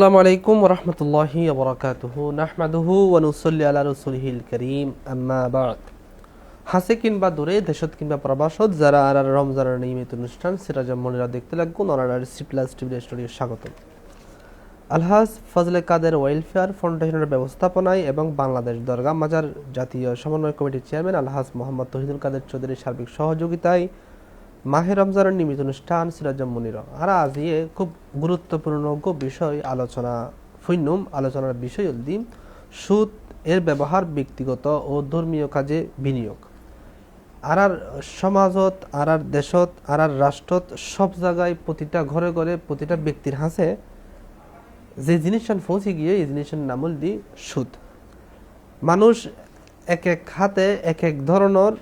আসসালামু আলাইকুম রহমতুল্লাহি ওবরাকাতুহ নাহমাদুহু ওয়ানুসল্লি আলা রসুলহিল করিম। আম্মা বাদ। হাসে কিংবা দূরে, দেশত কিংবা প্রবাসত, যারা আর রমজানের নিয়মিত অনুষ্ঠান সিরাজ মনিরা দেখতে লাগুন ওনারা সি প্লাস টিভি স্টুডিও স্বাগত আলহাজ ফজলে কাদের ওয়েলফেয়ার ফাউন্ডেশনের ব্যবস্থাপনায় এবং বাংলাদেশ দরগা মাজার জাতীয় সমন্বয় কমিটির চেয়ারম্যান আলহাজ মোহাম্মদ তহিদুল কাদের চৌধুরীর সার্বিক সহযোগিতায় মাহে রমজানের নিমিত অনুষ্ঠান সিরাজ মনির আর আজ ইয়ে খুব গুরুত্বপূর্ণ বিষয় আলোচনা ফৈনুম আলোচনার বিষয় দিন, সুদ, এর ব্যবহার, ব্যক্তিগত ও ধর্মীয় কাজে বিনিয়োগ। আর আর সমাজত আর আর দেশত আর আর রাষ্ট্রত সব জায়গায় প্রতিটা ঘরে ঘরে প্রতিটা ব্যক্তির হাসে যে জিনিসটা পৌঁছে গিয়ে, এই জিনিসের নাম হল দি সুদ। মানুষ এক এক খাতে এক এক ধরনের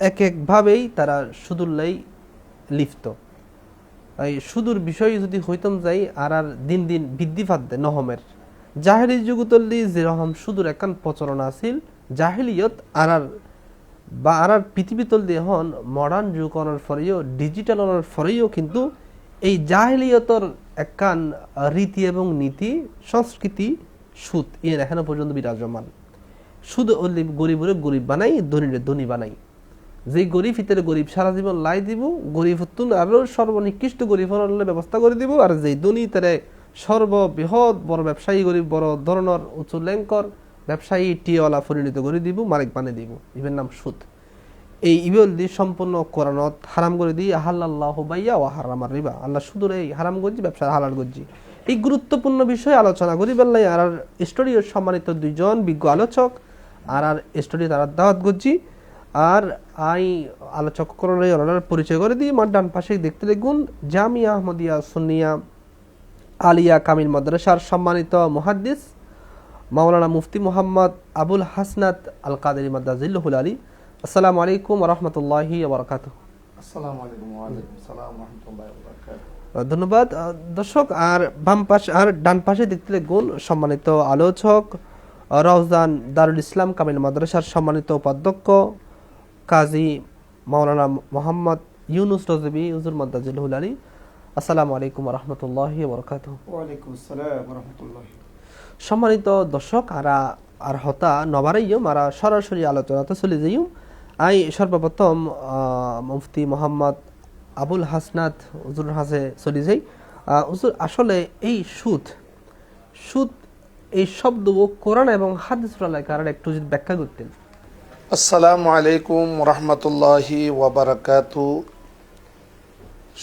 এক একভাবেই তারা সুদুল্লাই লিপ্ত। এই সুদূর বিষয় যদি হইতাম যাই, আর আর দিন দিন বৃদ্ধি পাদ্দে নহমের। জাহেলি যুগতল্লি যেরকম সুদূর একান প্রচলন আছিল, জাহেলিয়ত আর আর বা আর আর পৃথিবীতল দিয়ে হন মডার্ন যুগ অনার ফরেও ডিজিটাল অনার ফরেও কিন্তু এই জাহেলিয়তর একান রীতি এবং নীতি, সংস্কৃতি, সুদ এর এখনও পর্যন্ত বিরাজমান। সুদ গরিবরে গরিব বানাই, ধনীরে ধনী বানাই। যে গরিব ভিতরে গরিব সারা জীবন লাই দিব, গরিব হতুন আরও সর্বনিকৃষ্ট গরিব ব্যবস্থা করে দিব, আর যেই ধনী তারে সর্ববৃহৎ বড় ব্যবসায়ী গরিব, বড় ধরনের উঁচু ল্যাঙ্কর ব্যবসায়ী, টিওয়ালা পরিণত করে দিব, মালিক বানিয়ে দিব। ইভের নাম সুদ। এই ইবেল দি সম্পূর্ণ কোরআনত হারাম করে দিই আহাল্লাহ বাইয়া ও হারাম আর রিবা। আল্লাহ সুদূর এই হারাম গজ্জি ব্যবসা হালাল গজ্জি এই গুরুত্বপূর্ণ বিষয়ে আলোচনা করি বেল্লাই আর স্টুডিওর সম্মানিত দুইজন বিজ্ঞ আলোচক আর আর স্টুডিও তারা দাওয়াত গজ্জি আর আই আলোচক করলে ওনার পরিচয় করে দিই আমার ডান পাশে দেখতে দেখুন জামিয়া আহমদিয়া সুন্নিয়া আলিয়া কামিল মাদ্রাসার সম্মানিত মুহাদ্দিস মাওলানা মুফতি মোহাম্মদ আবুল হাসনাত আল কাদেরি মাদ্দাজিল্লুহুল আলী। আসসালামু আলাইকুম রহমতুল্লাহি বরকাত আসসালামু আলাইকুম ওয়ালাইকুম সালাম রহমতুল্লাহি ওয়া বারাকাতুহু। ধন্যবাদ। দর্শক আর বাম পাশে আর ডান পাশে দেখতে গুণ সম্মানিত আলোচক রওজান দারুল ইসলাম কামিল মাদ্রাসার সম্মানিত উপাধ্যক্ষ কাজী মাওলানা মোহাম্মদ ইউনুস রজবি হুজুর মাদ্দাজিল্লুহুল আলী। আসসালামু আলাইকুম রহমতুল্লাহি বরকাত সম্মানিত দর্শক আরা আর হতা নবারাইম আরা সরাসরি আলোচনাতে চলে যাইম আই সর্বপ্রথম মুফতি মোহাম্মদ আবুল হাসনাত হুজুর হাসে চলে যাই। হুজুর আসলে এই সুদ সুদ এই শব্দ কোরআন এবং হাদিস কারণ একটু যদি ব্যাখ্যা করতেন। আসসালামু আলাইকুম রহমতুল্লাহি ওয়া বারাকাতুহু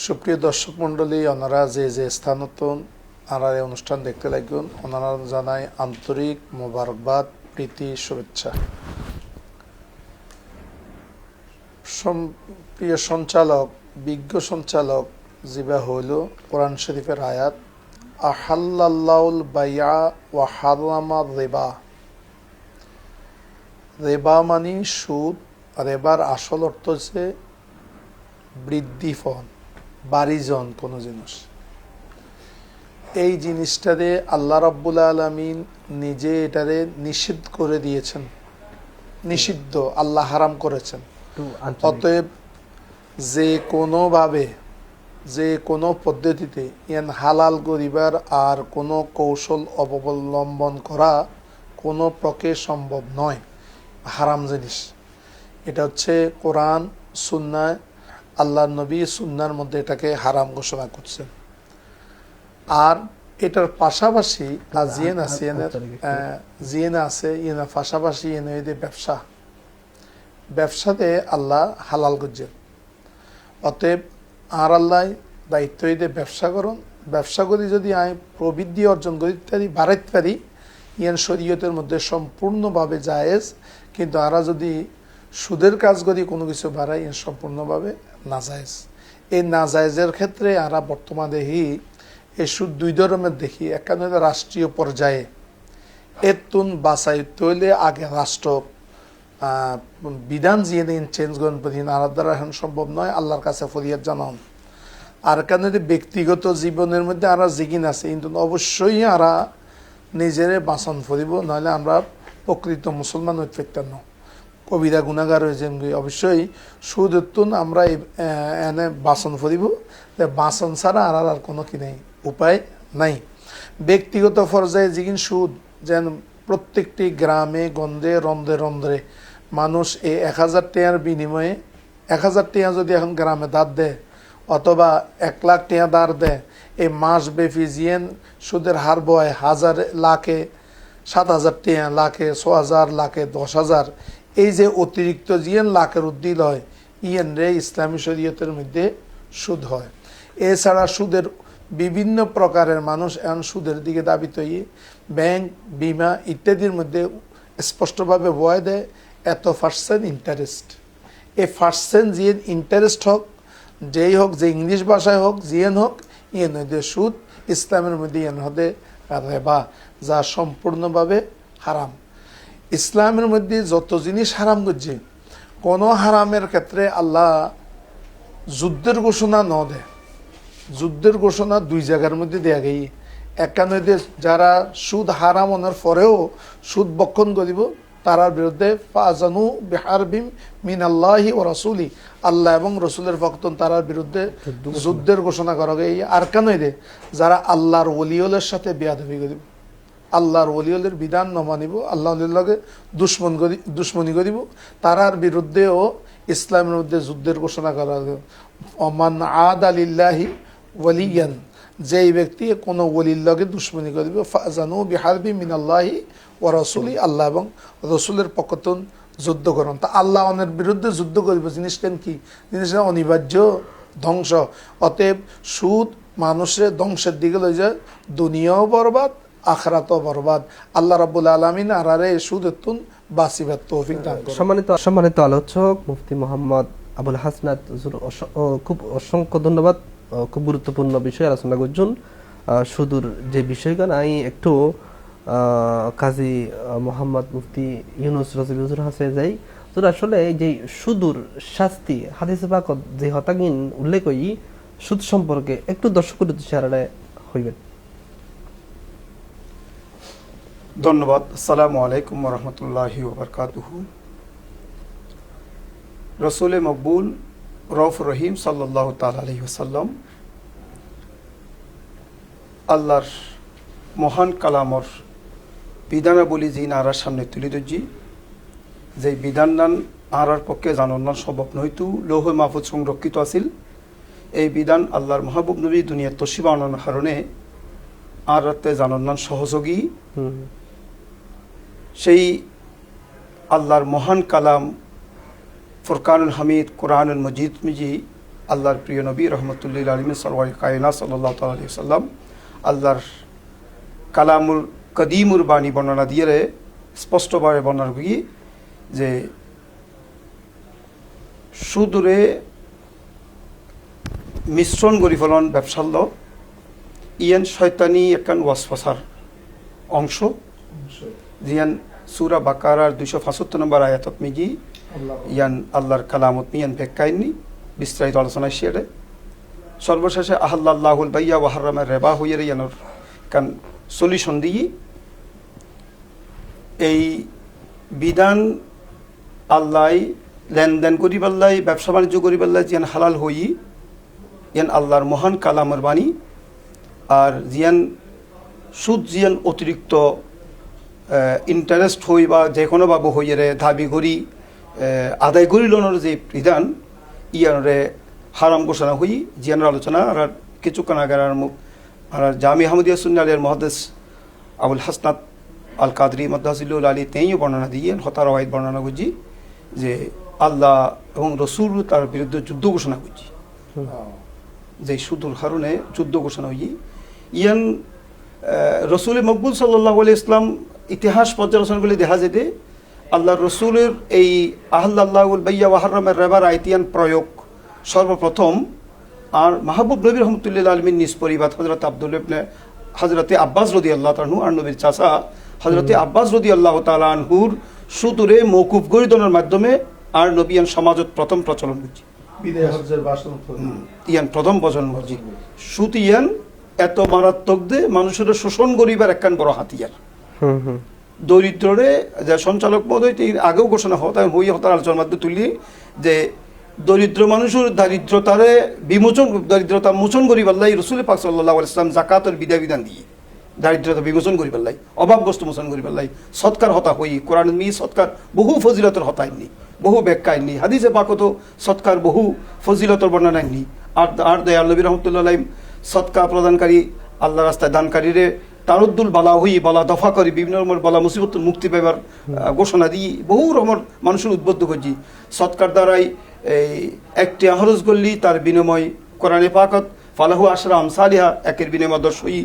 সুপ্রিয় দর্শক মণ্ডলী, ওনারা যে যে স্থানত আনার এই অনুষ্ঠান দেখতে লাগুন। ওনারা জানাই আন্তরিক মোবারকবাদ, প্রীতি, শুভেচ্ছা। প্রিয় সঞ্চালক, বিজ্ঞ সঞ্চালক জিবা হইল কোরআন শরীফের আয়াত আহাল্লাল্লাউল বাইয়া ওয়া হারামা রেবা। রেবা মানে সুদ রেবার আসল অর্থ হচ্ছে বৃদ্ধি ফল বাড়িজন কোনো জিনিস। এই জিনিসটারে আল্লাহ রাব্বুল আলমিন নিজে এটারে নিষিদ্ধ করে দিয়েছেন। নিষিদ্ধ আল্লাহ হারাম করেছেন। অতএব যে কোনোভাবে যে কোনো পদ্ধতিতে ইয়ান হালাল গরিবার আর কোনো কৌশল অবলম্বন করা কোনো প্রকে সম্ভব নয়। হারাম জিনিস। এটা হচ্ছে কোরআন সুন্নায় আল্লাহ নবী সুন্নার মধ্যে এটাকে হারাম ঘোষণা করছেন। আর এটার পাশাপাশি জিয়েন আছে আহ, জিয়েন আছে ইয়েনের পাশাপাশি ইয়েন হইতে ব্যবসা। ব্যবসাতে আল্লাহ হালাল করছেন। অতএব আর আল্লাহ দায়িত্ব ব্যবসা করুন। ব্যবসা করি যদি আমি প্রবৃদ্ধি অর্জন করি ইত্যাদি বাড়াইতে পারি ইয়ান শরীয়তের মধ্যে সম্পূর্ণভাবে জায়েজ, কিন্তু আরা যদি সুদের কাজ করি কোনো কিছু বাড়াই ইয়ান সম্পূর্ণভাবে নাজায়েজ। এই নাজায়েজের ক্ষেত্রে আরা বর্তমানে দেখি এই সুদ দুই ধরনের দেখি। একান্ন রাষ্ট্রীয় পর্যায়ে। এর তুন বাছাই তৈলে আগে রাষ্ট্র বিধান জিয়ে দিন চেঞ্জ করেন প্রতিদিন, আর দ্বারা এখন সম্ভব নয়, আল্লাহর কাছে ফরিয়াদ জানান। আর কারণে ব্যক্তিগত জীবনের মধ্যে আরা জিগিন আছে, কিন্তু অবশ্যই আরা নিজেরে বাঁচন ফরিব নাহলে আমরা প্রকৃত মুসলমান হইতে পারতাম না কবিরা গুণাগার হয়েছেন অবশ্যই সুদত্তুন আমরা এনে বাসন ফরিব বাসন ছাড়া আর আর কোনো কি নেই, উপায় নাই। ব্যক্তিগত পর্যায়ে যিনি সুদ, যেন প্রত্যেকটি গ্রামে গন্ধে রন্ধ্রে রন্ধ্রে মানুষ এই এক হাজার টাকার বিনিময়ে, এক হাজার টাকা যদি এখন গ্রামে দাঁত দেয় অথবা এক লাখ টাকা দাঁড় দেয়। এই মাস ব্যাপী জিয়েন সুদের হার বয় হাজার লাখে, সাত হাজার টাকা লাখে, ছ হাজার লাখে, দশ হাজার। এই যে অতিরিক্ত জিয়েন লাখের উদ্দিল হয়, ইয়েন রে ইসলামী শরীয়তের মধ্যে সুদ হয়। এছাড়া সুদের বিভিন্ন প্রকারের মানুষ এখন সুদের দিকে দাবিত হয়ে ব্যাংক, বিমা ইত্যাদির মধ্যে স্পষ্টভাবে বয় দেয়, এত পার্সেন্ট ইন্টারেস্ট এই পার্সেন্ট যে ইন্টারেস্ট হোক যেই হোক, যে ইংলিশ ভাষায় হোক জিয়েন হোক ইয়ে নদী সুদ, ইসলামের মধ্যে ইয়েন হদে রেবা, যা সম্পূর্ণভাবে হারাম। ইসলামের মধ্যে যত জিনিস হারাম করছে, কোনো হারামের ক্ষেত্রে আল্লাহ যুদ্ধের ঘোষণা ন দেয়। যুদ্ধের ঘোষণা দুই জায়গার মধ্যে দেয়া গেই একান্ন দেশ যারা সুদ হারাম হওয়ার পরেও সুদ বক্ষণ করিব তারার বিরুদ্ধে, ফাজানু বিহারবিম মিন আল্লাহি ও রসুলি। আল্লাহ এবং রসুলের ভক্তন তারার বিরুদ্ধে যুদ্ধের ঘোষণা করা গেই আর কেন দে, যারা আল্লাহর ওলিওলের সাথে বেয়াদবি করিব। আল্লাহর ওলিওলের বিধান ন মানিব, আল্লাহ লগে দুশ্মন করি, দুশ্মনী করিব। তারার বিরুদ্ধেও ইসলামের মধ্যে যুদ্ধের ঘোষণা করা অমান আদ আলিল্লাহি ওয়ালিয়ান। যেই ব্যক্তি কোনো ওলির লগে দুশ্মনী করিবে ফাজানু বিহারবি মিনাল্লাহি ও রসুলি, আল্লাহ এবং রসুলের পক্ষতন যুদ্ধ করুন। তা আল্লাহ অনের বিরুদ্ধে যুদ্ধ করিব, জিনিসটা কি? জিনিসটা অনিবার্য, ধ্বংস। অতএব সুদ মানুষের ধ্বংসের দিকে লই যায়, দুনিয়াও বরবাদ, আখরাতও বরবাদ। আল্লাহ রাবুল আলমিন আর আরে সুদ এতুন বাসিবার তৌফিক দান সম্মানিত সম্মানিত আলোচক মুফতি মোহাম্মদ আবুল হাসনাত খুব অসংখ্য ধন্যবাদ। খুব গুরুত্বপূর্ণ বিষয় আলোচনা করছেন। সুদূর যে বিষয়গান আমি একটু কাজী মোহাম্মদ মুফতি ইউনুস রজিব হুজুর হাসে যাই। তো আসলে যে সুদূর শাস্তি, হাদিস পাকত যে হতাগিন উল্লেখ করি সুদ সম্পর্কে একটু দর্শক উদ্দেশ্যে হইবেন ধন্যবাদ। আসসালামু আলাইকুম রহমতুল্লাহি ওবরকাতুহু রসুল মকবুল রফ রহিম সাল্লাহ তাল আলহি ওসাল্লাম আল্লাহর মহান কালামর বিধানাবলী যি নারার সামনে তুলি ধরছি যে বিধান দান আরার পক্ষে জানন্নান সম্ভব নইতু লৌহ মাহফুজ সংরক্ষিত আছিল। এই বিধান আল্লাহর মাহবুব নবী দুনিয়ার তসিবা আনার কারণে আর রাতে জানন্নান সহযোগী। সেই আল্লাহর মহান কালাম ফুরকানুল হামিদ কোরআনুল মজিদ মিজি আল্লাহর প্রিয় নবী রহমতুল্লিল আলম সরওয়াই কায়না সাল্লাহ তালি সাল্লাম আল্লাহর কালামুল কদিমুর বাণী বর্ণনা দিয়ে স্পষ্টভাবে বর্ণনা করি যে সুদূরে মিশ্রণ গরি ফলন ব্যবসাল্য ইয়েন শয়তানি একান ওয়াসফাসার অংশ। জিয়ান সুরা বাকারার দুইশো পঁচাত্তর নম্বর আয়াতত মিজি ইয়ান আল্লাহর কালামত মিয়ান ভেক্কাইনি বিস্তারিত আলোচনা শেয়ারে সর্বশেষে আহাল্লাহুল বাইয়া ওয়াহারামের রেবা হইয়ের ইয়ানোর কান সলিউশন দিয়ে এই বিধান আল্লাহ লেনদেন করি পাল্লাই ব্যবসা বাণিজ্য করি পাল্লাই জিয়ান হালাল হই ইয়ান আল্লাহর মহান কালামের বাণী, আর জিয়ান সুদ জিয়ান অতিরিক্ত ইন্টারেস্ট হই বা যে কোনোভাবে হইয়েরে দাবি করি আদায় করি লোনের যে বিধান ইয়ানরে হারাম ঘোষণা হই জিয়ানোর আলোচনা আর কিছুক্ষণ আগে আর মুখ আর জামি আহমদিয়া সুন্নালের মহাদেশ আবুল হাসনাত আল কাদরি মদাজিলুল আলী তেইও বর্ণনা দিয়ে হতার ওয়াইদ বর্ণনা করছি যে আল্লাহ এবং রসুল তার বিরুদ্ধে যুদ্ধ ঘোষণা করছি। যে সুদূর কারণে যুদ্ধ ঘোষণা হই। ইয়ান রসুল মকবুল সাল্লাহ আলি ইসলাম ইতিহাস পর্যালোচনা করলে দেখা যেতে আল্লাহ রসুলের এই আহ্লাহুল বাইয়া ওয়াহারামের রেবার আইতিয়ান প্রয়োগ সর্বপ্রথম আর মাহবুব নবী রহমতুল্লাহ আলমিন নিজ পরিবার হজরত আব্দুল ইবনে হজরতে আব্বাস রদি আল্লাহ তালহু আর নবীর চাষা হজরতে আব্বাস রদি আল্লাহ তালানহুর সুদূরে মৌকুফ গরিদনের মাধ্যমে আর নবীয়ান সমাজত প্রথম প্রচলন বাসন ইয়ান প্রথম প্রজন্ম জি সুদ ইয়ান এত মারাত্মক দে মানুষের শোষণ করিবার একখান বড় হাতিয়ার। হুম হুম। দরিদ্ররে যে সঞ্চালক মহোদয় আগেও ঘোষণা হত আমি হই হতার আলোচনার মাধ্যমে তুলি যে দরিদ্র মানুষের দারিদ্রতারে বিমোচন, দরিদ্রতা মোচন করি পাল্লাই রসুল পাক সাল্লাহ ইসলাম জাকাতের বিধা বিধান দিয়ে দারিদ্রতা বিমোচন করি পেলাই অভাবগ্রস্ত মোচন করি পেলাই সৎকার হতা হই, কোরআন মি সৎকার, বহু ফজিলতর হতায়নি বহু ব্যাখ্যা আইনি হাদিসে পাকত সৎকার বহু ফজিলতর বর্ণনা আইনি আর আর দয়াল নবী রহমতুল্লাহ আলাইহিম সৎকা প্রদানকারী, আল্লাহ রাস্তায় দানকারীরে তারুদ্দুল বালা হই বালা, দফা করি, বিভিন্ন রকমের বালা, মুসিবত মুক্তি পাইবার ঘোষণা দিই, বহু রকমের মানুষের উদ্বুদ্ধ করছি। সৎকার দ্বারাই এই একটি আহরজ করলি, তার বিনিময় কোরআনে পাকত। ফালাহু আশরা আমসালিহা, একের বিনিময় দর্শই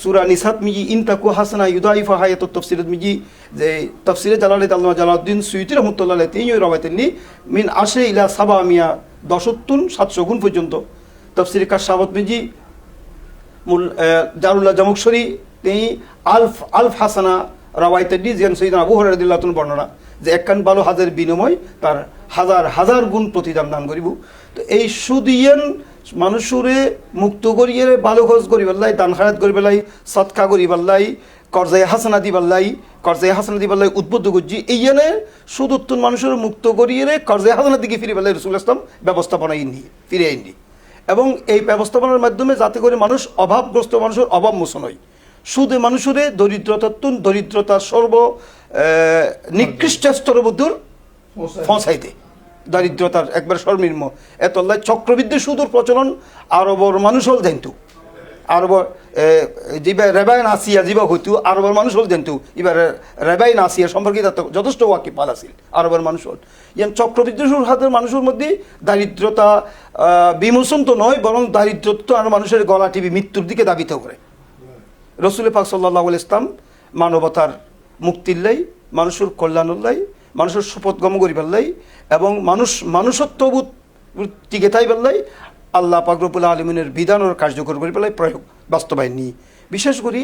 সুরা নিসাত মিজি, ইনতাকু হাসানা ইউদাইফা হায়াত তফসিরত মিজি, যে তফসিরে জালালে আল্লাহ জালাউদ্দিন সুইতি রহমতুল্লাহ তিনি রবায়তেননি মিন আশে ইলা সাবা মিয়া দশত্তুন সাতশো গুণ পর্যন্ত। তফসিরে কাশাবত মিজি জারুল্লাহ জামুকসরি, তিনি আলফ আলফ হাসানা রাওয়াইতেডি জিয়ান সৈদান আবু হরাদিল্লাহ বর্ণনা, যে একখান ভালো হাজার বিনিময়, তার হাজার হাজার গুণ প্রতিদান দান করিব। তো এই সুদিয়েন মানুষরে মুক্ত করিয়ে ভালো খরচ করি পেলাই দান খারাত করি পেলাই সৎকা করি পেলাই কর্জায় হাসানা দি পাল্লাই কর্জায় হাসানা দি পাল্লাই উদ্বুদ্ধ করছি, এই জেনে সুদুত্তন মানুষের মুক্ত করিয়ে কর্জায় হাসানা দিকে ফিরে পেলাই রসুল ইসলাম ব্যবস্থাপনা ইনি ফিরে আইনি এবং এই ব্যবস্থাপনার মাধ্যমে যাতে করে মানুষ অভাবগ্রস্ত মানুষের অভাব মোচন হয়। সুদে মানুষের দরিদ্রতাত্তুন দরিদ্রতার সর্ব নিকৃষ্ট বুদ্ধুর ফসাইতে দারিদ্রতার একবার সর্বনিম্ন এত চক্রবৃদ্ধি সুদূর প্রচলন আরবর মানুষ হল জানতু আরবর যিবা রেবাইন আসিয়া যিবা হইতু, আরবর মানুষ হল জানতু। এবার রেবাইন আসিয়া সম্পর্কে যথেষ্ট ওয়াকিফাল আছিল, আরবের মানুষ হল। ইয়ান চক্রবৃদ্ধি সুর হাতের মানুষের মধ্যে দারিদ্রতা বিমোচন তো নয়, বরং দারিদ্রতা তো আর মানুষের গলা টিভি মৃত্যুর দিকে দাবিত করে। রসুল পাক সাল্লাহ ইসলাম মানবতার মুক্তির লাই, মানুষের কল্যাণের লাই, মানুষের শপথগম করিবার লাই, এবং মানুষ, মানুষত্ববোধ টিকে থাইবার লাই আল্লাহ পাকরবুল্লাহ আলমিনের বিধানের কার্যকর করি পেলাই প্রয়োগ বাস্তবায়ন। নিয়ে বিশেষ করি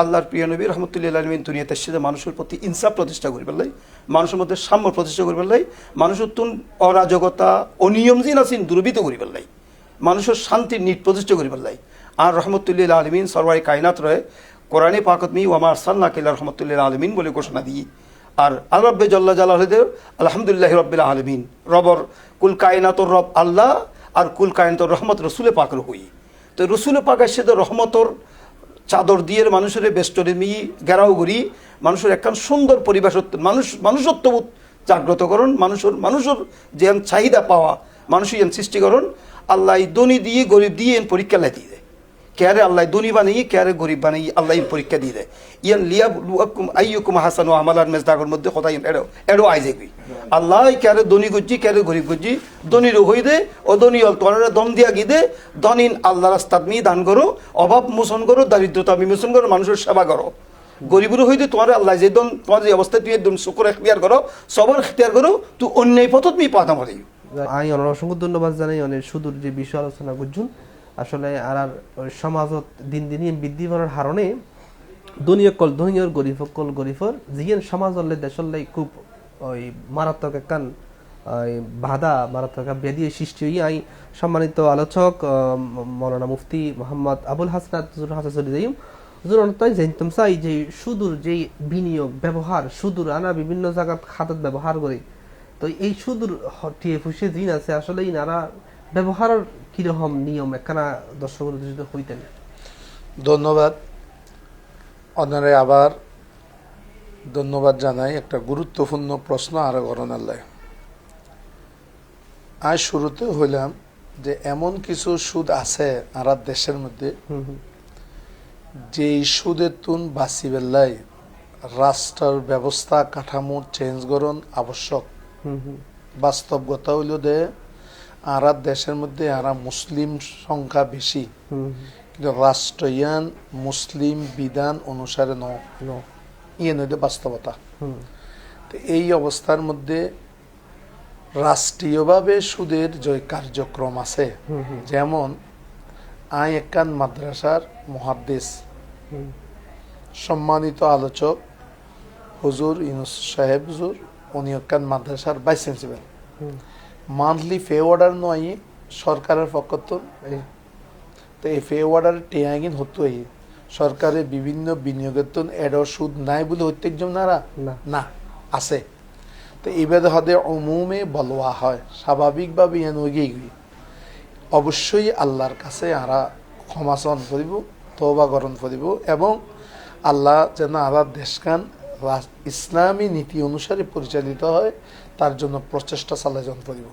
আল্লাহর প্রিয় নবী রহমতুল্লাহ আলমিন দুনিয়াতে এসেছে মানুষের প্রতি ইনসাফ প্রতিষ্ঠা করি পেলাই মানুষের মধ্যে সাম্য প্রতিষ্ঠা করি পেলাই মানুষের তুন অরাজকতা, অনিয়ম জিন আসিন দুর্বৃত করি পেলাই মানুষের শান্তির নিট প্রতিষ্ঠা করি পেলাই আর রহমতুল্লাহ আলমিন সরওয়ারি কায়নাত রয়ে কোরআনে পাকতমি ওয়ামার সাল্লা কিল্লা রহমতুল্লাহ আলমিন বলে ঘোষণা দিই। আর আল রব্বে জল্লা জালাহদের আলহামদুলিল্লাহ রব্বিল আলমিন। রবর, কুল কায়নাতর রব আল্লাহ আর কুল কায়নাতর রহমত রসুলে পাকর হই। তো রসুলে পাক আসছে তো রহমতর চাদর দিয়ে মানুষের বেষ্টরে মি গেরাও করি, মানুষের একখান সুন্দর পরিবেশ মানুষ মানুষত্ববোধ জাগ্রতকরণ মানুষের মানুষের যে চাহিদা পাওয়া, মানুষই সৃষ্টিকরণ আল্লাহ দনি দিয়ে, গরিব দিয়ে পরীক্ষা লাই দেয়। কেয়ারে আল্লাহ দনি বানাই, কেয়ারে গরিব বানাই, আল্লাহ পরীক্ষা দিয়ে দেয়। ইয়ান লিয়া আইয়ুকুম হাসান আমালার মেজদাগর মধ্যে কথা এড়ো এড়ো আইজে গই আল্লাহ কেয়ারে দনি গজ্জি, কেয়ারে গরিব গজ্জি দনির হই দে, ও দনি অল তোর দম দিয়া গি দে দনিন আল্লাহ রাস্তাত মি দান করো, অভাব মোচন করো, দারিদ্রতা বিমোচন করো, মানুষের সেবা করো। গরিবের হইতে তোমার আল্লাহ যে দন, তোমার যে অবস্থায় তুই একদম শুকুর এখতিয়ার করো, সবার এখতিয়ার করো, তুই অন্যায় পথত মি পাতা মারি আমি অসংখ্য ধন্যবাদ জানাই অনেক সুদূর যে বিষয় আলোচনা করছুন আসলে আর সমাজত দিন দিন বৃদ্ধি পাওয়ার হারণে দুনিয়কল ধনীয়র গরিবকল গরিবর যিয়েন সমাজ হলে দেশলাই খুব ওই মারাত্মক ওই বাধা, মারাত্মক ব্যাধি সৃষ্টি হই আই। সম্মানিত আলোচক মৌলানা মুফতি মোহাম্মদ আবুল হাসনাত হাসান হুজুর অন্তত জানতাম চাই যে সুদূর যে বিনিয়োগ, ব্যবহার, সুদূর আনা বিভিন্ন জায়গাত খাতত ব্যবহার করে। তো এই সুদূর টিয়ে ফুসে দিন আছে, আসলে ইনারা ব্যবহারের কীরকম নিয়ম একখানা দর্শক যদি হইতেন? ধন্যবাদ। অনারে আবার ধন্যবাদ জানাই। একটা গুরুত্বপূর্ণ প্রশ্ন আরও গণনালয় আজ শুরুতে হইলাম যে এমন কিছু সুদ আছে আর দেশের মধ্যে হুম হুম। যে সুদের তুন বাঁচি বেল্লাই রাষ্ট্রের ব্যবস্থা কাঠামো চেঞ্জ করণ আবশ্যক। বাস্তবতা হইল যে আরা দেশের মধ্যে আরা মুসলিম সংখ্যা বেশি কিন্তু রাষ্ট্রয়ান মুসলিম বিধান অনুসারে ন। ইয়ে নইলে বাস্তবতা। তো এই অবস্থার মধ্যে রাষ্ট্রীয়ভাবে সুদের যে কার্যক্রম আছে যেমন আই একান মাদ্রাসার মহাদ্দেশ সম্মানিত আলোচক হুজুর ইউনুস সাহেব হুজুর উনি একান মাদ্রাসার vice principal. Monthly pay order নয় সরকারের পক্ষ তো এই- তো এই ফে অর্ডার টেয়াগিন হতো এই সরকারের বিভিন্ন বিনিয়োগের তো এডর সুদ নাই বলে হত্যেকজন নারা? না। না আছে। তো এবার হদে অমুমে বলওয়া হয় স্বাভাবিকভাবে ইয়ান ওগিয়ে অবশ্যই আল্লাহর কাছে আরা ক্ষমাচন করিব তবা গরণ করিব এবং আল্লাহ যেন আলার দেশখান ইসলামী নীতি অনুসারে পরিচালিত হয় তার জন্য প্রচেষ্টা চালাজন করিব